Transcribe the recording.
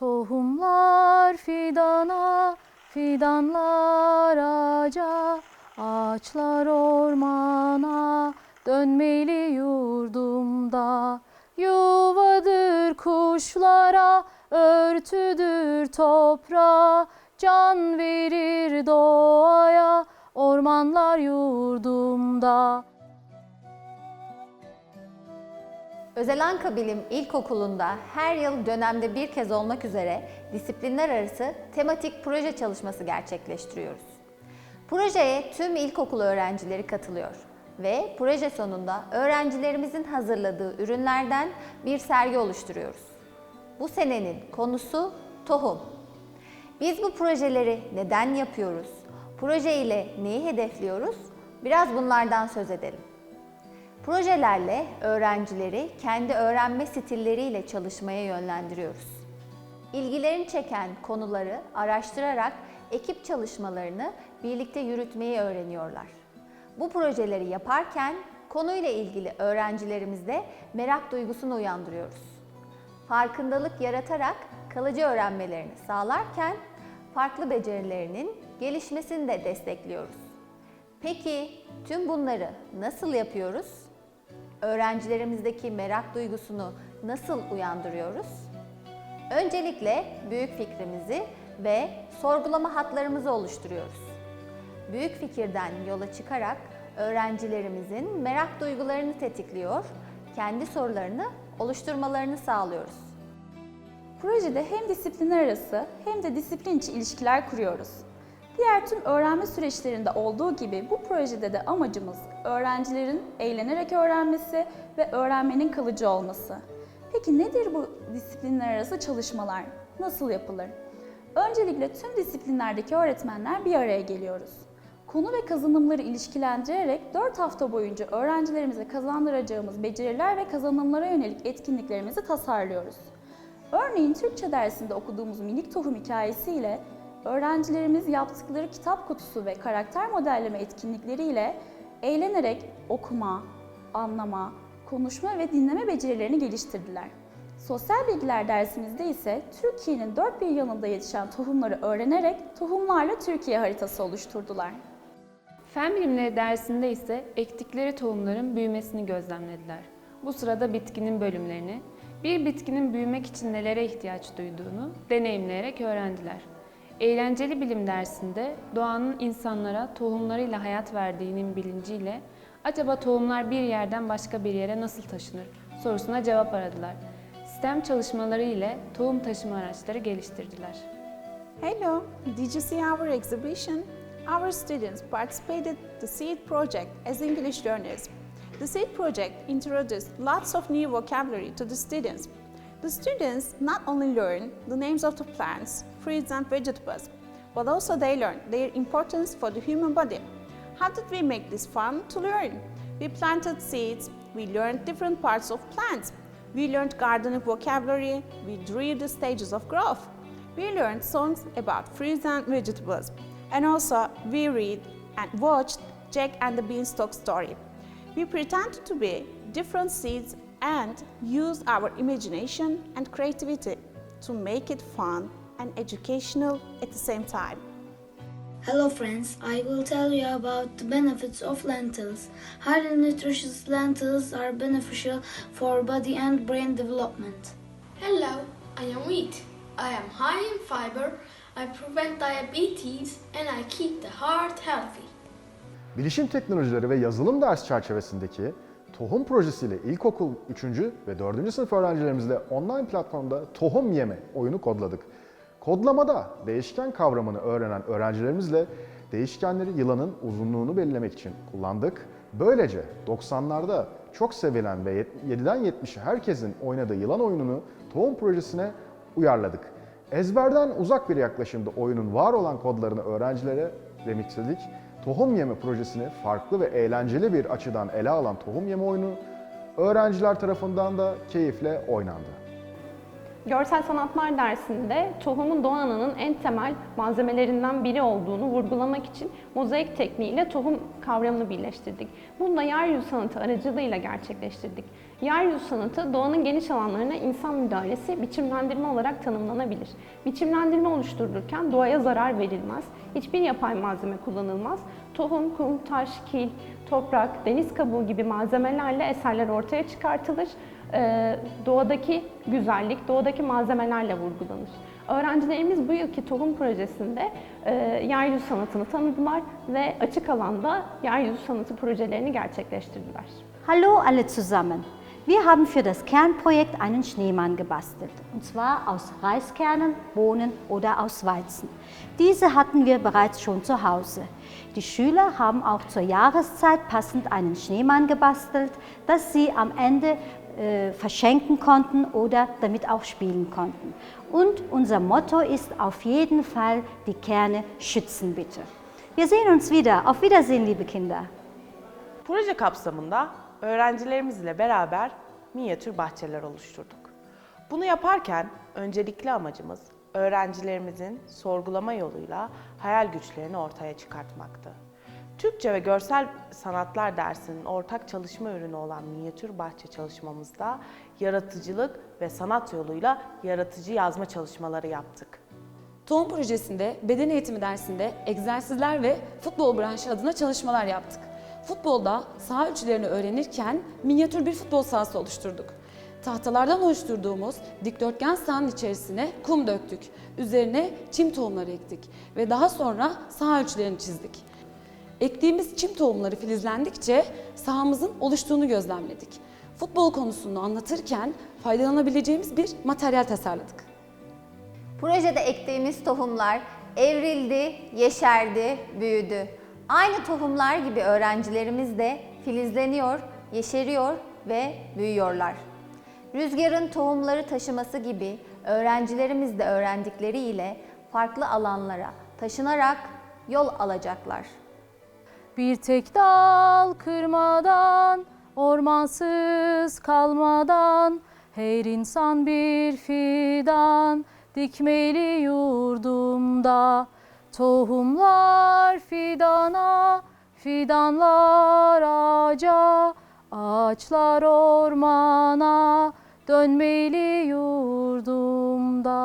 Tohumlar fidana, fidanlar ağaca, ağaçlar ormana, dönmeli yurdumda. Yuvadır kuşlara, örtüdür toprağa, can verir doğaya, ormanlar yurdumda. Özelanka Bilim İlkokulu'nda her yıl dönemde bir kez olmak üzere disiplinler arası tematik proje çalışması gerçekleştiriyoruz. Projeye tüm ilkokul öğrencileri katılıyor ve proje sonunda öğrencilerimizin hazırladığı ürünlerden bir sergi oluşturuyoruz. Bu senenin konusu tohum. Biz bu projeleri neden yapıyoruz? Proje ile neyi hedefliyoruz? Biraz bunlardan söz edelim. Projelerle öğrencileri kendi öğrenme stilleriyle çalışmaya yönlendiriyoruz. İlgilerini çeken konuları araştırarak ekip çalışmalarını birlikte yürütmeyi öğreniyorlar. Bu projeleri yaparken konuyla ilgili öğrencilerimizde merak duygusunu uyandırıyoruz. Farkındalık yaratarak kalıcı öğrenmelerini sağlarken farklı becerilerinin gelişmesini de destekliyoruz. Peki tüm bunları nasıl yapıyoruz? Öğrencilerimizdeki merak duygusunu nasıl uyandırıyoruz? Öncelikle büyük fikrimizi ve sorgulama hatlarımızı oluşturuyoruz. Büyük fikirden yola çıkarak öğrencilerimizin merak duygularını tetikliyor, kendi sorularını oluşturmalarını sağlıyoruz. Projede hem disiplinler arası hem de disiplin içi ilişkiler kuruyoruz. Diğer tüm öğrenme süreçlerinde olduğu gibi bu projede de amacımız öğrencilerin eğlenerek öğrenmesi ve öğrenmenin kalıcı olması. Peki nedir bu disiplinler arası çalışmalar? Nasıl yapılır? Öncelikle tüm disiplinlerdeki öğretmenler bir araya geliyoruz. Konu ve kazanımları ilişkilendirerek 4 hafta boyunca öğrencilerimize kazandıracağımız beceriler ve kazanımlara yönelik etkinliklerimizi tasarlıyoruz. Örneğin Türkçe dersinde okuduğumuz minik tohum hikayesiyle öğrencilerimiz yaptıkları kitap kutusu ve karakter modelleme etkinlikleriyle eğlenerek okuma, anlama, konuşma ve dinleme becerilerini geliştirdiler. Sosyal bilgiler dersimizde ise Türkiye'nin dört bir yanında yetişen tohumları öğrenerek tohumlarla Türkiye haritası oluşturdular. Fen bilimleri dersinde ise ektikleri tohumların büyümesini gözlemlediler. Bu sırada bitkinin bölümlerini, bir bitkinin büyümek için nelere ihtiyaç duyduğunu deneyimleyerek öğrendiler. Eğlenceli bilim dersinde doğanın insanlara tohumlarıyla hayat verdiğinin bilinciyle acaba tohumlar bir yerden başka bir yere nasıl taşınır sorusuna cevap aradılar. Sistem çalışmaları ile tohum taşıma araçları geliştirdiler. Hello, did you see our exhibition? Our students participated the SEED project as English learners. The SEED project introduced lots of new vocabulary to the students. The students not only learn the names of the plants, fruits and vegetables, but also they learn their importance for the human body. How did we make this fun to learn? We planted seeds, we learned different parts of plants, we learned gardening vocabulary, we drew the stages of growth. We learned songs about fruits and vegetables, and also we read and watched Jack and the Beanstalk story. We pretended to be different seeds and used our imagination and creativity to make it fun and educational at the same time. Hello friends, I will tell you about the benefits of lentils. Highly nutritious lentils are beneficial for body and brain development. Hello, I am wheat. I am high in fiber, I prevent diabetes, and I keep the heart healthy. Bilişim teknolojileri ve yazılım ders çerçevesindeki Tohum projesiyle ilkokul 3. ve 4. sınıf öğrencilerimizle online platformda Tohum Yeme oyunu kodladık. Kodlamada değişken kavramını öğrenen öğrencilerimizle değişkenleri yılanın uzunluğunu belirlemek için kullandık. Böylece 90'larda çok sevilen ve 7'den 70'e herkesin oynadığı yılan oyununu Tohum projesine uyarladık. Ezberden uzak bir yaklaşımda oyunun var olan kodlarını öğrencilere remixledik. Tohum Yeme projesini farklı ve eğlenceli bir açıdan ele alan Tohum Yeme oyunu öğrenciler tarafından da keyifle oynandı. Görsel sanatlar dersinde tohumun Doğu Ana'nın en temel malzemelerinden biri olduğunu vurgulamak için mozaik tekniğiyle tohum kavramını birleştirdik. Bunu da yeryüzü sanatı aracılığıyla gerçekleştirdik. Yeryüzü sanatı doğanın geniş alanlarına insan müdahalesi, biçimlendirme olarak tanımlanabilir. Biçimlendirme oluşturulurken doğaya zarar verilmez, hiçbir yapay malzeme kullanılmaz. Tohum, kum, taş, kil, toprak, deniz kabuğu gibi malzemelerle eserler ortaya çıkartılır. Doğadaki güzellik, doğadaki malzemelerle vurgulanır. Öğrencilerimiz bu yılki tohum projesinde e, yeryüzü sanatını tanıdılar ve açık alanda yeryüzü sanatı projelerini gerçekleştirdiler. Hallo alle zusammen. Wir haben für das Kernprojekt einen Schneemann gebastelt, und zwar aus Reiskernen, Bohnen oder aus Weizen. Diese hatten wir bereits schon zu Hause. Die Schüler haben auch zur Jahreszeit passend einen Schneemann gebastelt, dass sie am Ende äh, verschenken konnten oder damit auch spielen konnten. Und unser Motto ist auf jeden Fall die Kerne schützen bitte. Wir sehen uns wieder. Auf Wiedersehen, liebe Kinder. Proje kapsamında öğrencilerimizle beraber minyatür bahçeler oluşturduk. Bunu yaparken öncelikli amacımız öğrencilerimizin sorgulama yoluyla hayal güçlerini ortaya çıkartmaktı. Türkçe ve görsel sanatlar dersinin ortak çalışma ürünü olan minyatür bahçe çalışmamızda yaratıcılık ve sanat yoluyla yaratıcı yazma çalışmaları yaptık. Tohum projesinde beden eğitimi dersinde egzersizler ve futbol branşı adına çalışmalar yaptık. Futbolda saha ölçülerini öğrenirken minyatür bir futbol sahası oluşturduk. Tahtalardan oluşturduğumuz dikdörtgen sahanın içerisine kum döktük. Üzerine çim tohumları ektik ve daha sonra saha ölçülerini çizdik. Ektiğimiz çim tohumları filizlendikçe sahamızın oluştuğunu gözlemledik. Futbol konusunu anlatırken faydalanabileceğimiz bir materyal tasarladık. Projede ektiğimiz tohumlar evrildi, yeşerdi, büyüdü. Aynı tohumlar gibi öğrencilerimiz de filizleniyor, yeşeriyor ve büyüyorlar. Rüzgarın tohumları taşıması gibi öğrencilerimiz de öğrendikleriyle farklı alanlara taşınarak yol alacaklar. Bir tek dal kırmadan, ormansız kalmadan, her insan bir fidan dikmeli yurdumda. Tohumlar fidana, fidanlar ağaca, ağaçlar ormana, dönmeli yurdumda.